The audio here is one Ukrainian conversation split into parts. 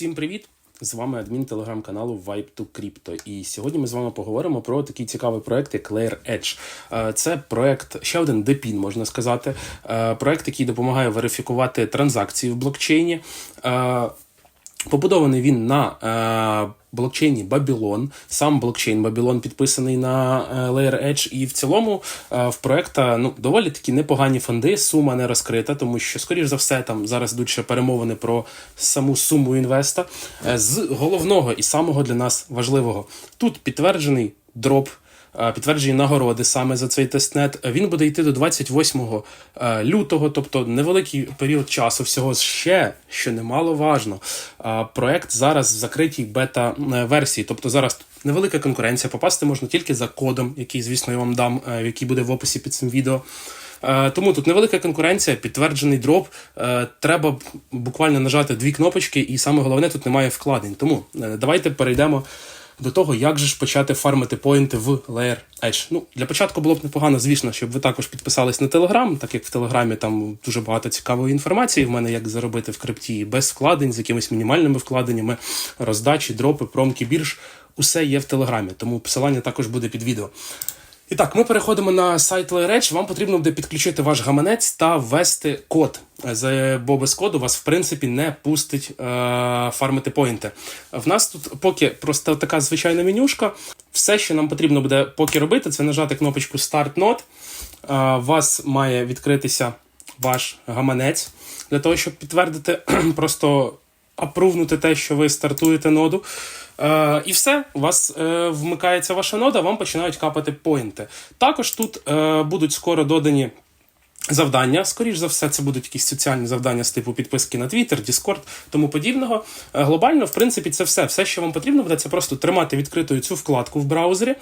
Всім привіт! З вами адмін телеграм-каналу Vibe to Crypto. І сьогодні ми з вами поговоримо про такий цікавий проект, як Layer Edge. Е, Це проект, ще один депін, можна сказати. Е, Проект, який допомагає верифікувати транзакції в блокчейні. Побудований він на е, блокчейні Babylon. Сам блокчейн Babylon підписаний на е, Layer Edge. І в цілому е, в проекта ну, доволі такі непогані фонди. Сума не розкрита, тому що, скоріш за все, там зараз йдуть ще перемовини про саму суму інвеста. Е, з головного і самого для нас важливого тут підтверджений дроп. Е, Підтверджені нагороди саме за цей тестнет. Він буде йти до 28 е, лютого, тобто невеликий період часу. Всього ще, що немало важно. е, Проект зараз в закритій бета-версії, тобто зараз невелика конкуренція. Попасти можна тільки за кодом, який, звісно, я вам дам, який буде в описі під цим відео. Тому тут невелика конкуренція, підтверджений дроп. Треба буквально нажати дві кнопочки, і саме головне тут немає вкладень. Тому давайте перейдемо до того, як же ж почати фармити поінти в Layer Edge. Ну, для початку було б непогано, звісно, щоб ви також підписались на Телеграм, так як в Телеграмі там дуже багато цікавої інформації в мене, як заробити в крипті без вкладень, з якимись мінімальними вкладеннями, роздачі, дропи, промки, бірж. Усе є в Телеграмі, тому посилання також буде під відео. І так, ми переходимо на сайт LayRedge. Вам потрібно буде підключити ваш гаманець та ввести код. Бо без коду вас, в принципі, не пустить е, фармити поінти. В нас тут поки просто така звичайна менюшка. Все, що нам потрібно буде поки робити, це нажати кнопочку Start Node. Е, У вас має відкритися ваш гаманець для того, щоб підтвердити просто апрувнути те, що ви стартуєте ноду. Е, і все, у вас е, вмикається ваша нода, вам починають капати поінти. Також тут е, будуть скоро додані. Завдання, скоріш за все, це будуть якісь соціальні завдання з типу підписки на Twitter, Discord, тому подібного. Е, Глобально, в принципі, це все. Все, що вам потрібно буде, це просто тримати відкритою цю вкладку в браузері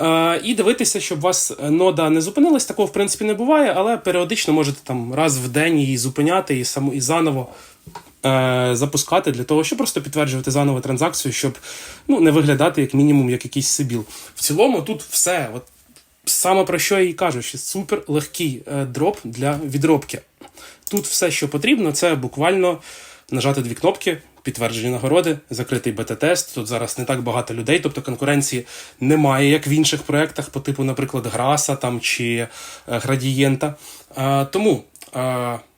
е, і дивитися, щоб у вас нода не зупинилась. Такого, в принципі, не буває, але періодично можете там раз в день її зупиняти і саму і заново е, запускати для того, щоб просто підтверджувати заново транзакцію, щоб ну, не виглядати як мінімум як якийсь сибіл. В цілому тут все. От саме про що я і кажу, що супер легкий е, дроп для відробки. Тут все, що потрібно, це буквально нажати дві кнопки. Підтверджені нагороди, закритий бета-тест. Тут зараз не так багато людей, тобто конкуренції немає, як в інших проєктах, по типу, наприклад, Граса там чи е, Градієнта. Тому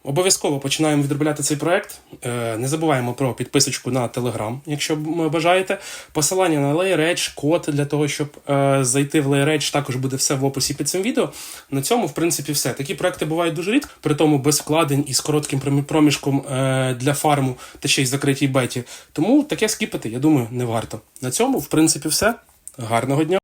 обов'язково починаємо відробляти цей проект. Е, не забуваємо про підписочку на Telegram, якщо бажаєте. Посилання на Layer Edge, код для того, щоб е, зайти в LayerEdge, також буде все в описі під цим відео. На цьому, в принципі, все. Такі проекти бувають дуже рідко, при тому без вкладень і з коротким проміжком е, для фарму та ще й закритій беті. Тому таке скіпати, я думаю, не варто. На цьому, в принципі, все. Гарного дня!